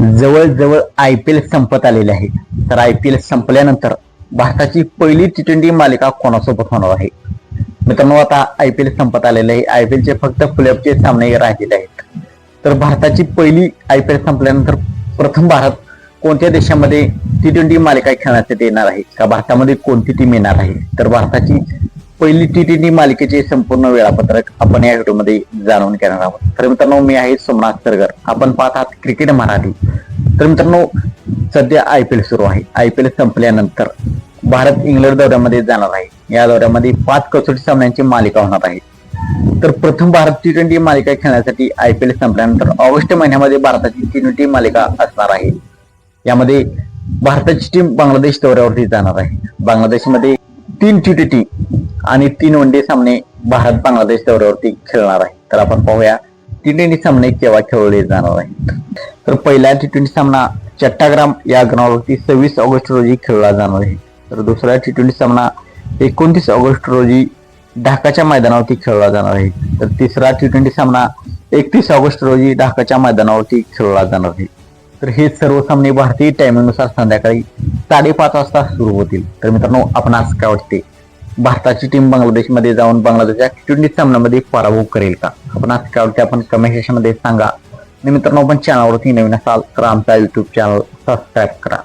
जवळजवळ I P L संपत आलेले आहे. तर आय पी एल संपल्यानंतर भारताची पहिली टी ट्वेंटी मालिका कोणासोबत होणार आहे? मित्रांनो आता आय पी एल संपत आलेले आहे. आय पी एलचे फक्त प्लेऑफचे सामने राहिलेले आहेत. तर भारताची पहिली आय पी एल संपल्यानंतर प्रथम भारत कोणत्या देशामध्ये टी ट्वेंटी मालिका खेळण्यात येणार आहे? का भारतामध्ये कोणती टीम येणार आहे? तर भारताची पहिली टी ट्वेंटी मालिकेचे संपूर्ण वेळापत्रक आपण या व्हिडिओमध्ये जाणून घेणार आहोत. तर मित्रांनो मी आहे सोमनाथ सरगर. आपण पाहत आहात क्रिकेट मराठी. तर मित्रांनो सध्या आय पी एल सुरू आहे. आय पी एल संपल्यानंतर भारत इंग्लंड दौऱ्यामध्ये जाणार आहे. या दौऱ्यामध्ये पाच कसोटी सामन्यांची मालिका होणार आहे. तर प्रथम भारत टी ट्वेंटी मालिका खेळण्यासाठी आय पी एल संपल्यानंतर ऑगस्ट महिन्यामध्ये भारताची टी ट्वेंटी मालिका असणार आहे. यामध्ये भारताची टीम बांगलादेश दौऱ्यावरती जाणार आहे. बांगलादेशमध्ये तीन टी ट्वेंटी आणि तीन वन डे सामने भारत बांगलादेश दौऱ्यावरती खेळणार आहे. तर आपण पाहूया टी ट्वेंटी सामने केव्हा खेळवले जाणार आहेत. तर पहिला टी ट्वेंटी सामना चट्टाग्राम या ग्राउंडवरती सव्वीस ऑगस्ट रोजी खेळला जाणार आहे. तर दुसरा टी ट्वेंटी सामना एकोणतीस ऑगस्ट रोजी ढाकाच्या मैदानावरती खेळला जाणार आहे. तर तिसरा टी ट्वेंटी सामना एकतीस ऑगस्ट रोजी ढाकाच्या मैदानावरती खेळला जाणार आहे. तर हे सर्व सामने भारतीय टायमिंगनुसार संध्याकाळी साडेपाच वाजता सुरू होतील. तर मित्रांनो आपण आज काय वाटते? भारताची टीम बांगलादेशमध्ये जाऊन बांगलादेशच्या टी ट्वेंटी सामन्यामध्ये पराभव करेल का? आपण आज काय वाटते आपण कमेंट सेशनमध्ये सांगा. आणि मित्रांनो आपण चॅनलवरती नवीन असाल तर आमचा युट्यूब चॅनल सबस्क्राईब करा.